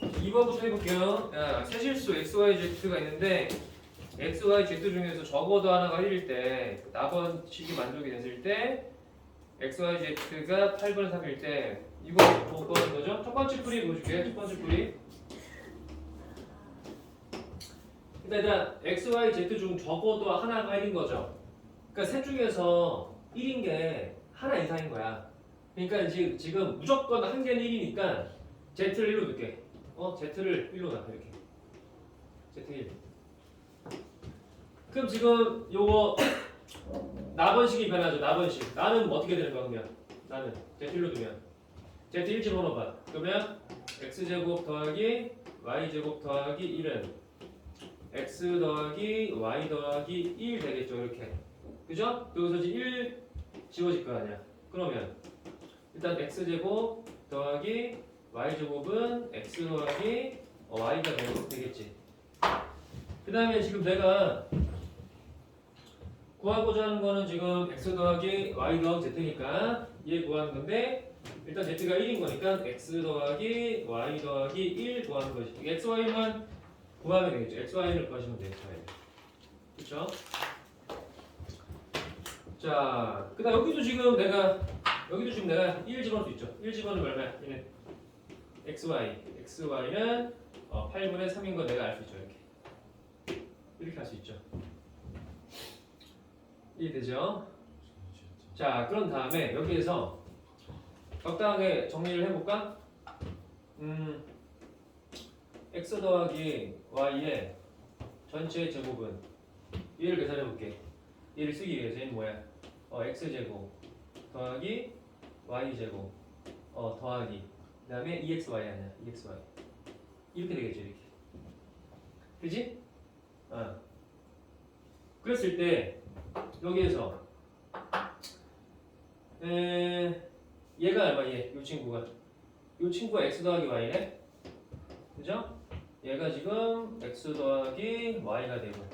2번부터 해볼게요. 야, 세실수 XYZ가 있는데 XYZ 중에서 적어도 하나가 1일 때 나번식이 만족이 됐을 때 XYZ가 8분의 3일 때 이거 뭐 하는 거죠? 첫 번째 풀이 보여줄게요. 첫 번째 풀이 일단 XYZ 중 적어도 하나가 1인 거죠. 그러니까 셋 중에서 1인 게 하나 이상인 거야. 그러니까 지금 무조건 한 개는 1이니까 Z를 1로 넣게. 어, Z를 1로 놔 이렇게. Z1. 그럼 지금 요거 나번식이 변하죠. 나번식. 나는 뭐 어떻게 되는 거야 그러면? 나는 Z1로 두면 Z1 집어넣어봐. 그러면 X제곱 더하기 Y제곱 더하기 1은 X 더하기 Y 더하기 1 되겠죠 이렇게. 그죠? 여기서 이제 1 지워질 거 아니야. 그러면 일단 X제곱 더하기 Y제곱은 X 더하기 어, Y가 되고 되겠지. 그 다음에 지금 내가 구하고자 하는 거는 지금 X 더하기 Y 더하기 Z니까 얘 구하는 건데 일단 Z가 1인 거니까 X 더하기 Y 더하기 1 구하는 것이 X, Y만 구하면 되겠죠. X, Y를 구하시면 돼요. 그렇죠? 자, 그 다음 여기도 지금 내가 여기도 지금 내가 1 집어넣을 수 있죠. 1 집어넣으면 얼마야? 얘는 XY, XY는 어, 8분의 3인 거 내가 알 수 있죠. 이렇게 이렇게 할 수 있죠. 이해되죠? 자, 그런 다음에 여기에서 적당하게 정리를 해볼까? 음, x 더하기 y의 전체 제곱은 얘를 계산해 볼게. 얘를 쓰기 위해서 얘는 뭐야? 어, x 제곱 더하기 y 제곱 어 더하기 그 다음에 2xy 아니야? 2xy 이렇게 되겠죠 이렇게. 그지? 어. 그랬을 때 여기에서 에, 얘가 얼마 얘? 이 친구가 이 친구가 x 더하기 y네 그죠? 얘가 지금 x 더하기 y가 되고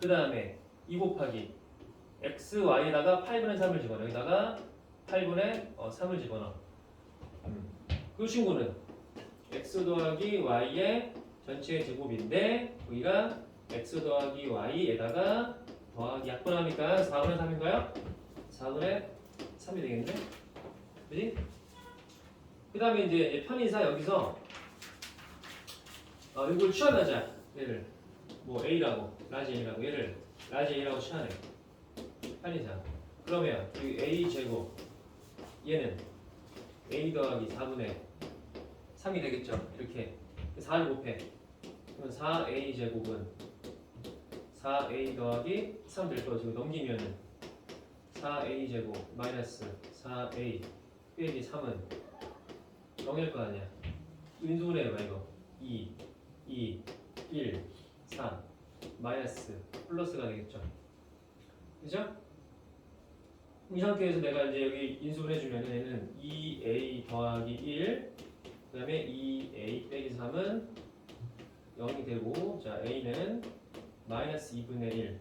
그 다음에 2 곱하기 x, y에다가 8분의 3을 집어넣어 여기다가 8분의 어, 3을 집어넣어 음. 이 친구는 x 더하기 y의 전체 제곱인데 여기가 x 더하기 y에다가 더하기 약분하니까 4분의 3인가요? 4분의 3이 되겠네 그지? 그 다음에 이제 편의사 여기서 어, 이걸 취하하자 얘를 뭐 A라고 라지 A라고 얘를 라지 A라고 취하네 편의사 그러면 이 A 제곱 얘는 A 더하기 4분의 3이 되겠죠? 이렇게. 4를 곱해. 그러면 4A 제곱은 4A 더하기 3 될 거죠 넘기면은. 4A 제곱 마이너스 4A 빼기 3은 0일 거 아니야. 인수분해 해봐 이거. 2 2 1 3 마이너스 플러스가 되겠죠? 그죠? 이 상태에서 내가 이제 여기 인수분 해 주면 얘는 2a 더하기 1 그 다음에 2a 빼기 3은 0이 되고 자 a는 마이너스 2분의 1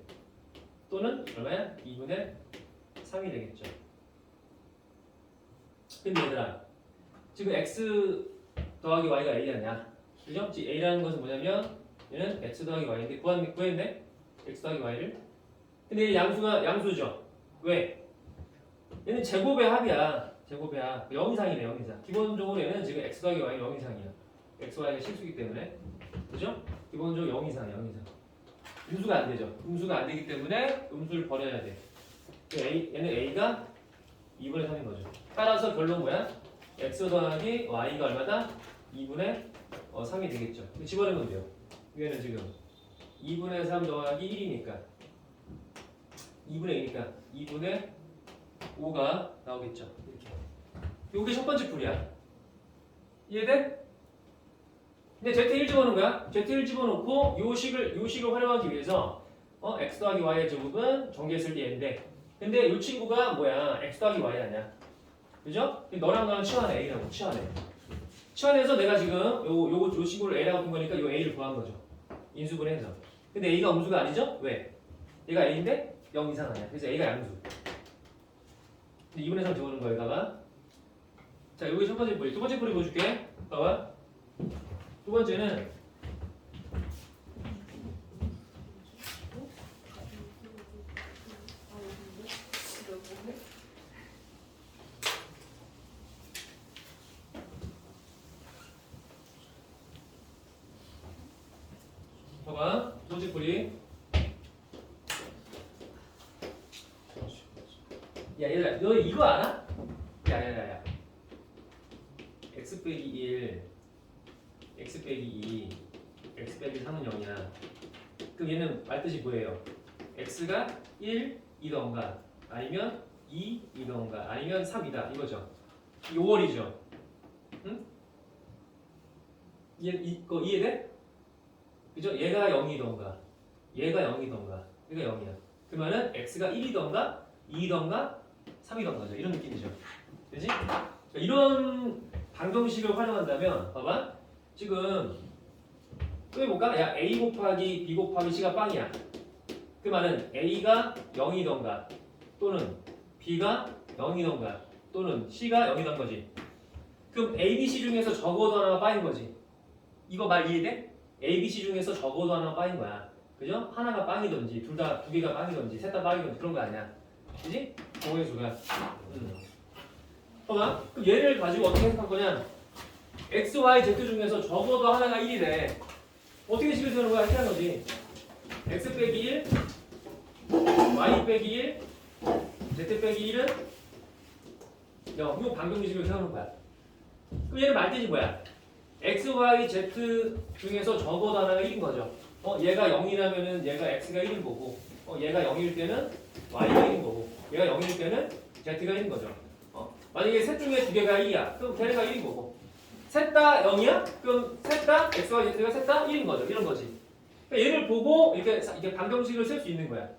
또는 얼마야? 2분의 3이 되겠죠. 근데 얘들아 지금 x 더하기 y가 a 아니야? 그죠? 지 a라는 것은 뭐냐면 얘는 x 더하기 y인데 구한 구했네 x 더하기 y를 근데 얘 양수가 양수죠. 왜? 얘는 제곱의 합이야. 제곱의 합. 0 이상이네, 0 이상. 기본적으로 얘는 지금 x 더하기 y 0 이상이야. x, y가 실수기 때문에. 그죠? 기본적으로 0 이상이야, 0 이상. 음수가 안 되죠. 음수가 안 되기 때문에 음수를 버려야 돼. 그 A, 얘는 a가 2분의 3인 거죠. 따라서 결론 뭐야? x 더하기 y가 얼마다? 2분의 어, 3이 되겠죠. 집어넣으면 돼요. 얘는 지금 2분의 3 더하기 1이니까 2분의 2니까 2분의 5가 나오겠죠. 이렇게. 요게 첫 번째 풀이야. 이해돼? 근데 Z1 집어넣은 거야. Z1 집어넣고 요 식을 요 식을 활용하기 위해서 어 x 더하기 y의 제곱은 전개했을 때 얘인데 근데 요 친구가 뭐야? x 더하기 y 아니야. 그죠? 너랑 나랑 치환해 a라고 치환해. 치환해서 내가 지금 요 요거 요 친구를 a라고 둔 거니까 요 a를 구한 거죠. 인수분해서. 근데 a가 음수가 아니죠? 왜? 얘가 a인데 0 이상 아니야. 그래서 a가 양수. 2분의 3 집어넣은 거에다가 자, 여기 첫 번째 뿌리. 두 번째 뿌리 보여줄게. 봐봐. 두 번째는 봐봐. 두 번째 뿌리. 야, 얘들아, 너 이 거 알아? 야, 야, 야, 야. x 빼기 1, x 빼기 2, x 빼기 3은 0이야. 그럼 얘는 말뜻이 뭐예요? x가 1, 2던가 아니면 2, 2던가 아니면 3이다 이거죠. 요월이죠. 응? 이해, 이거 이해돼? 그죠? 얘가 0이던가 얘가 0이던가 얘가 0이야. 그러면은 x가 1이던가 2던가 3이던가죠. 이런 느낌이죠. 그지? 이런 방정식을 활용한다면 봐봐 지금 또 해볼까? 야 a 곱하기 b 곱하기 c가 빵이야 그 말은 a가 0이던가 또는 b가 0이던가 또는 c가 0이던 거지 그럼 a, b, c 중에서 적어도 하나가 빵인 거지 이거 말 이해돼? a, b, c 중에서 적어도 하나가 빵인 거야 그죠? 하나가 빵이던지 둘 다 두 개가 빵이던지 셋 다 빵이던지 그런 거 아니야 그지? 공의 수가 음. 봐봐. 그럼 얘를 가지고 어떻게 해석할 거냐? x, y, z 중에서 적어도 하나가 1이래. 어떻게 식을 세우는 거야? 하는 거지. x 빼기 1, y 빼기 1, z 빼기 1은 0. 이거 방정식을 세우는 거야. 그럼 얘는 말뜻이 뭐야? x, y, z 중에서 적어도 하나가 1인 거죠. 어, 얘가 0이라면은 얘가 x가 1인 거고, 어, 얘가 0일 때는 y가 1인 거고, 얘가 0일 때는 z가 1인 거죠. 어, 만약에 셋 중에 두 개가 1이야. 그럼 걔네가 1인 거고. 셋 다 0이야? 그럼 셋 다 x와 z가 셋 다 1인 거죠. 이런 거지. 그러니까 얘를 보고 이렇게 사- 이렇게 방정식을 쓸 수 있는 거야.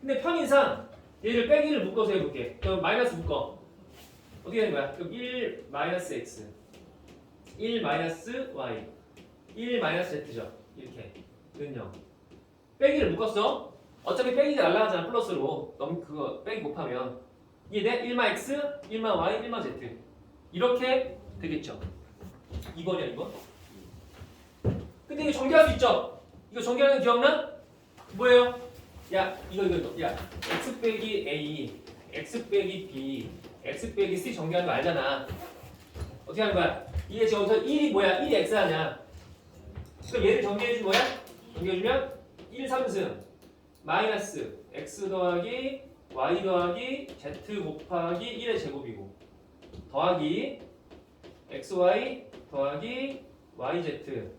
근데 편의상 얘를 빼기를 묶어서 해볼게. 그럼 마이너스 묶어. 어떻게 되는 거야? 그럼 1 마이너스 x, 1 마이너스 y, 1 마이너스 z죠. 이렇게 는 0. 빼기를 묶었어. 어차피 빼기가 날라가잖아. 플러스로. 넘 그거 빼기 곱하면 이게 1마 x, 1마 y, 1마 z 이렇게 되겠죠. 2번이야 2번. 근데 이거 전개할 수 있죠. 이거 전개하는 거 기억나? 뭐예요? 야 이거 이거 이거. 야 x 빼기 a, x 빼기 b, x 빼기 c 전개하는 거 알잖아. 어떻게 하는 거야? 이게 지금 여기서 1이 뭐야? 1이 x 아니야. 그럼 얘를 전개해주면 뭐야? 전개해주면 1 3승 마이너스 x 더하기 y 더하기 z 곱하기 1의 제곱이고 더하기 xy 더하기 yz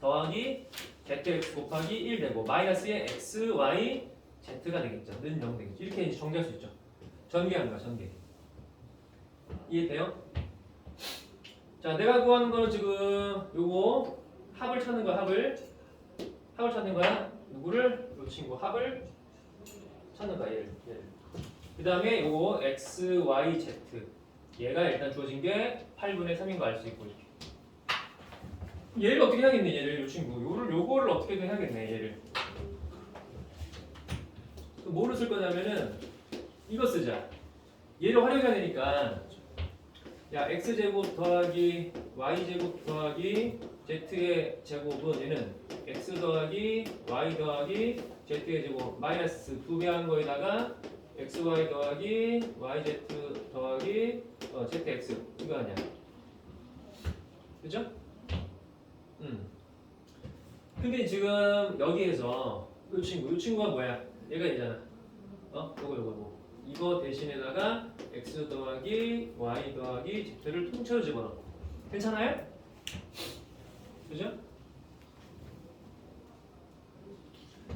더하기 zx 곱하기 1 되고 마이너스의 x, y, z가 되겠죠. 는 0 되겠죠. 이렇게 이제 정리할 수 있죠. 전개하는 거야, 전개. 이해돼요? 자, 내가 구하는 거는 지금 요거 합을 찾는 거야, 합을. 합을 찾는 거야. 누구를? 요 친구 합을 찾는 거야, 얘를. 얘를. 그 다음에 요거 x, y, z. 얘가 일단 주어진 게 8분의 3인 거 알 수 있고 이렇게. 얘를 어떻게 해야겠네 얘를 요 친구 요를 요거를 어떻게든 해야겠네 얘를 또 뭐를 쓸 거냐면은 이거 쓰자 얘를 활용해야 되니까 야 x 제곱 더하기 y 제곱 더하기 z의 제곱은 얘는 x 더하기 y 더하기 z의 제곱 마이너스 두 배 한 거에다가 xy 더하기 yz 더하기 어, zx 이거 아니야 그죠? 음. 근데 지금 여기에서 이 친구, 이 친구가 뭐야? 얘가 얘잖아. 어? 요거 요거 요거. 이거 대신에다가 x 더하기 y 더하기 z를 통째로 집어넣어. 괜찮아요? 그죠?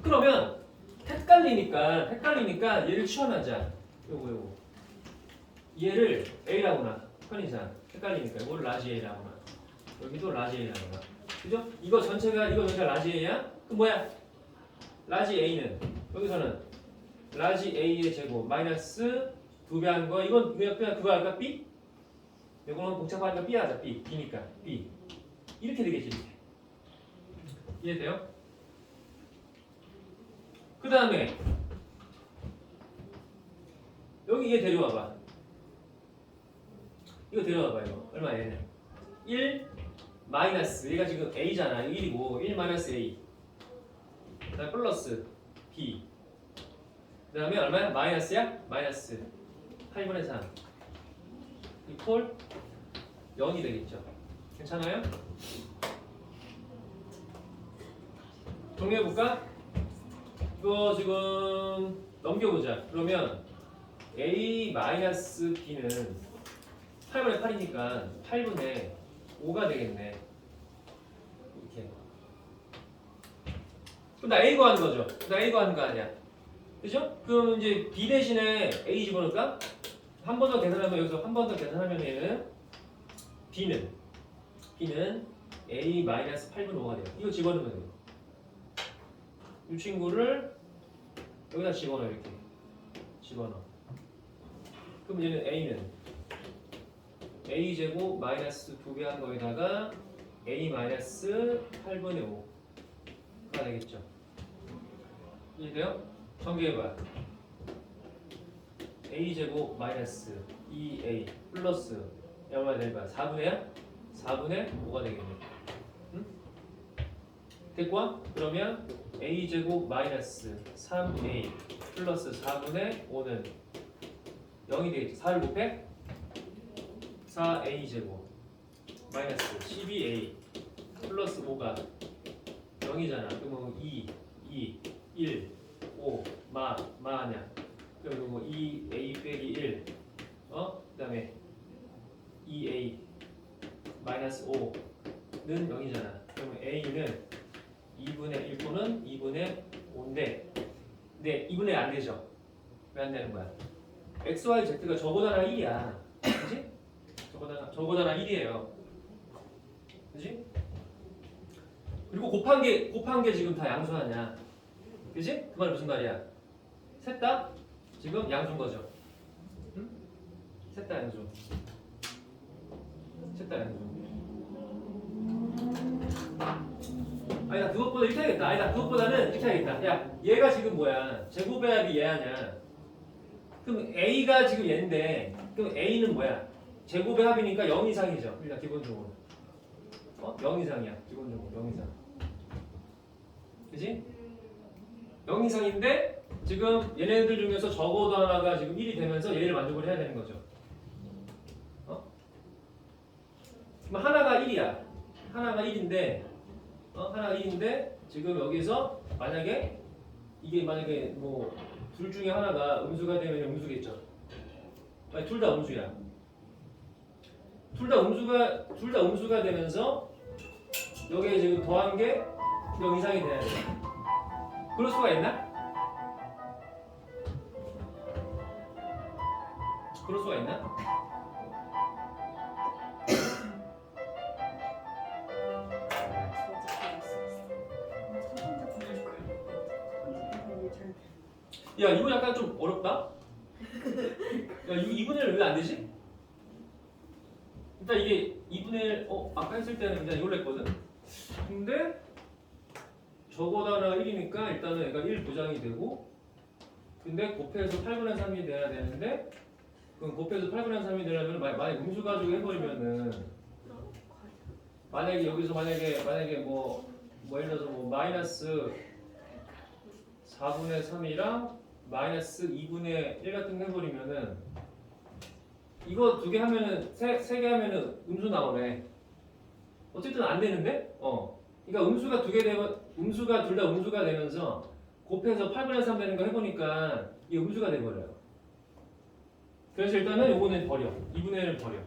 그러면 헷갈리니까 헷갈리니까 얘를 치워하자 요거 요거. 얘를 a라고나 편의상 헷갈리니까 이걸 라지 a라고나 여기도 라지 a라고나 그죠? 이거 전체가 이거 전체가 라지 A야? 그 뭐야? 라지 A는 여기서는 라지 A의 제곱 마이너스 두배한거 이건 그냥 그냥 그거 할까? B? 이거는 복잡하니까 B 하자 B. B니까 B. 이렇게 되겠지 이렇게. 이해돼요? 그 다음에 여기 얘 데려와봐. 이거 데려와봐 이거. 얼마 얘는 1 마이너스 얘가 지금 a잖아. 이거 1이고 1 마이너스 a. 그다음 플러스 b 그 다음에 얼마야 마이너스야 마이너스 8분의 3 이퀄 0이 되겠죠 괜찮아요? 정리해볼까? 이거 지금 넘겨보자 그러면 a 마이너스 b는 8분의 8이니까 8분의 5가 되겠네. 이렇게. 그럼 나 A 구하는 거죠. 나 A 구하는 거 아니야. 그죠? 그럼 이제 B 대신에 A 집어넣을까? 한 번 더 계산하면 여기서 한 번 더 계산하면 얘는 B는 B는 A 마이너스 8분 5가 돼요. 이거 집어넣으면 돼요. 이 친구를 여기다 집어넣어 이렇게 집어넣어. 그럼 얘는 A는 a 제곱 마이너스 2배 한 거에다가 a 마이너스 8분의 5가 되겠죠. 이해돼요? 정리해봐. a 제곱 마이너스 2a 플러스 얼마 될까? 4분의야? 4분의 5가 되겠네. 응? 됐고? 그러면 a 제곱 마이너스 3a 플러스 4분의 5는 0이 되겠지. 4를 곱해? 4a 제곱 마이너스 12a 플러스 5가 0이잖아. 그러면 2, 2, 1, 5, 마, 마냐. 그러면 뭐 2a 빼기 1, 어? 그 다음에 2a 마이너스 5는 0이잖아. 그러면 a는 2분의 1또는 2분의 5인데, 근데 2분의 안 되죠? 왜 안 되는 거야? x, y, z가 저보다는 1이야. 그지? 저보다 저보다는 1이에요. 그지? 그리고 곱한 게 곱한 게 지금 다 양수하냐? 그지? 그 말은 무슨 말이야? 셋 다 지금 양수인 거죠. 응? 셋 다 양수. 셋 다 양수. 아니다 그것보다 이렇게 하겠다. 아니다 그것보다는 이렇게 하겠다. 야 얘가 지금 뭐야? 제곱배합이 얘 아니야. 그럼 A가 지금 얘인데 그럼 A는 뭐야? 제곱의 합이니까 0 이상이죠. 일단 기본적으로. 어? 0 이상이야. 기본적으로 0 이상. 그지? 0 이상인데 지금 얘네들 중에서 적어도 하나가 지금 1이 되면서 얘를 만족을 해야 되는 거죠. 어? 그럼 하나가 1이야. 하나가 1인데 어? 하나가 1인데 지금 여기서 만약에 이게 만약에 뭐 둘 중에 하나가 음수가 되면 음수겠죠. 아니 둘 다 음수야. 둘 다 음수가 둘 다 음수가 되면서 여기에 지금 더한 게 0 이상이 돼야 돼. 그럴 수가 있나? 그럴 수가 있나? 야 이거 약간 좀 어렵다. 야 이거 2분의 1 왜 안 되지? 일단 이게 2분의 1, 어 아까 했을 때는 그냥 이걸로 했거든. 근데 저거다나 1이니까 일단은 얘가 1 보장이 되고 근데 곱해서 8분의 3이 돼야 되는데 그럼 곱해서 8분의 3이 되려면 만- 만약에 음수 가지고 해버리면은 만약에 여기서 만약에 만약에 뭐, 뭐 예를 들어서 뭐 마이너스 4분의 3이랑 마이너스 2분의 1 같은 거 해버리면은 이거 두 개 하면은 세 세 개 하면은 음수 나오네. 어쨌든 안 되는데? 어. 그러니까 음수가 두 개 되면 음수가 둘 다 음수가 되면서 곱해서 8분의 3 되는 거 해보니까 이 음수가 돼버려요. 그래서 일단은 요거는 버려. 2분의 1을 버려.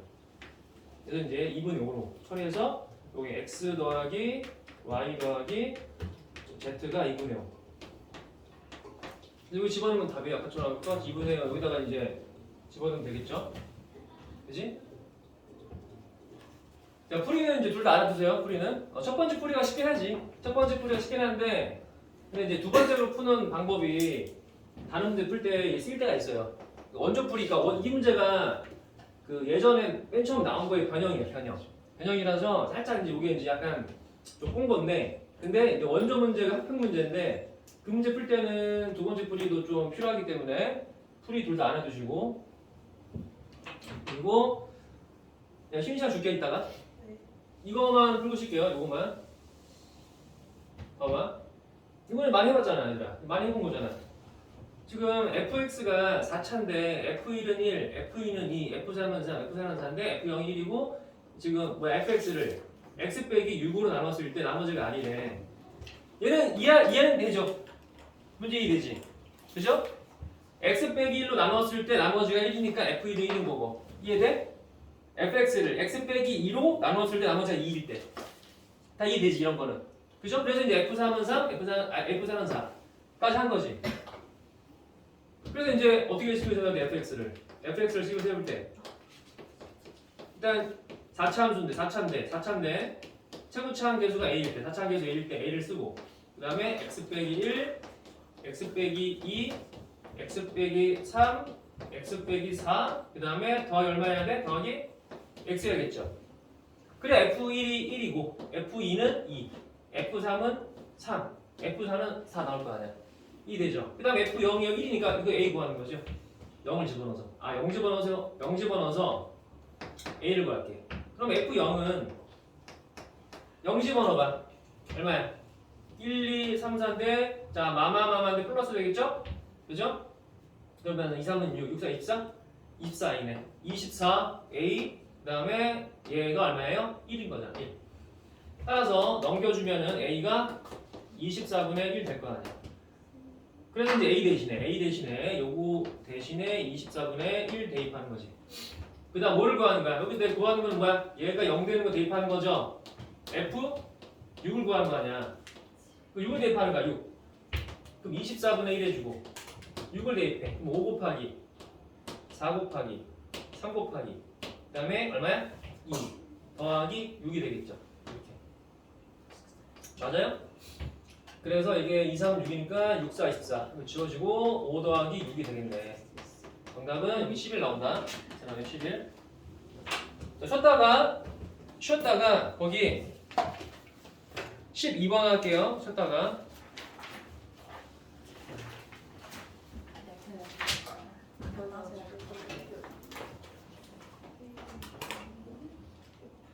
그래서 이제 2분의 5로 처리해서 여기 x 더하기 y 더하기 z가 2분의 5. 이거 집어넣으면 답이 아까처럼 똑같이 2분의 5 여기다가 이제 집어넣으면 되겠죠? 그지? 자, 풀이는 이제 둘 다 알아두세요. 풀이는 어, 첫 번째 풀이가 쉽긴 하지. 첫 번째 풀이가 쉽긴 한데, 근데 이제 두 번째로 푸는 방법이 다른 문제 풀 때 쓸 때가 있어요. 원조 풀이가 원, 이 문제가 그 예전에 맨 처음 나온 거의 변형이에요. 변형. 변형이라서 살짝 이제 이게 이제 약간 좀 꼰 건데, 근데 이제 원조 문제가 합평 문제인데 그 문제 풀 때는 두 번째 풀이도 좀 필요하기 때문에 풀이 둘다 알아두시고 그리고 내가 쉬는 시간 줄게 이따가. 네. 이거만 풀고 쉴게요. 이거만. 봐봐. 이번에 많이 해봤잖아, 얘들아. 많이 해본 거잖아. 지금 fx가 4차인데 f1은 1, f2는 2, f3은 3, f4는 4인데 f0이 1이고 지금 뭐 fx를 x 빼기 6으로 나눴을 때 나머지가 아니래. 얘는 이해, 이해는 되죠? 문제 이해되지? 그죠? x 빼기 1로 나눴을 때 나머지가 1이니까 f1은 1인 거고 이해돼? fx를 x 빼기 2로 나눴을 때 나머지가 2일 때. 다 이해되지 이런 거는. 그죠? 그래서 이제 F3은 3, F4, 아, F4는 4까지 한 거지. 그래서 이제 어떻게 식으세요 fx를? fx를 식으세요 해볼 때 일단 4차 함수인데 4차인데 4차인데 최고차항 계수가 a일 때 4차항 계수 a일 때 a를 쓰고 그 다음에 x 빼기 1, x 빼기 2, x 빼기 3, x 빼기 4, 그 다음에 더하기 얼마 해야 돼? 더하기 x 해야겠죠. 그래 f1이 1이고 f2는 2, f3은 3, f4는 4 나올 거 아니야. 2 되죠. 그 다음에 f0이 1이니까 이거 a 구하는 거죠. 0을 집어넣어서 아 0 집어넣어서 0 집어넣어서 a를 구할게. 그럼 f0은 0 집어넣어봐. 얼마야? 1, 2, 3, 4인데 자 마마마마인데 플러스 되겠죠? 그죠? 그러면 2, 3은 6, 6, 4, 24? 24이네 24, A 그 다음에 얘가 얼마예요? 1인 거잖아 1 따라서 넘겨주면은 A가 24분의 1 될 거 아니야 그래서 이제 A 대신에 A 대신에 요거 대신에 24분의 1 대입하는 거지 그 다음 뭐를 구하는 거야? 여기 내가 구하는 건 뭐야? 얘가 0 되는 거 대입하는 거죠? F 6을 구하는 거 아니야 그 6을 대입하는 거야 6 그럼 24분의 1 해주고 6을 대입해 그럼 5 곱하기 4 곱하기 3 곱하기 그 다음에 얼마야? 2 더하기 6이 되겠죠 맞아요? 그래서 이게 2, 3, 6이니까 6, 4, 24 이거 지워지고 5 더하기 6이 되겠네. 정답은 여기 11 나온다. 자 다음에 11 자, 쉬었다가 쉬었다가 거기 12번 할게요. 쉬었다가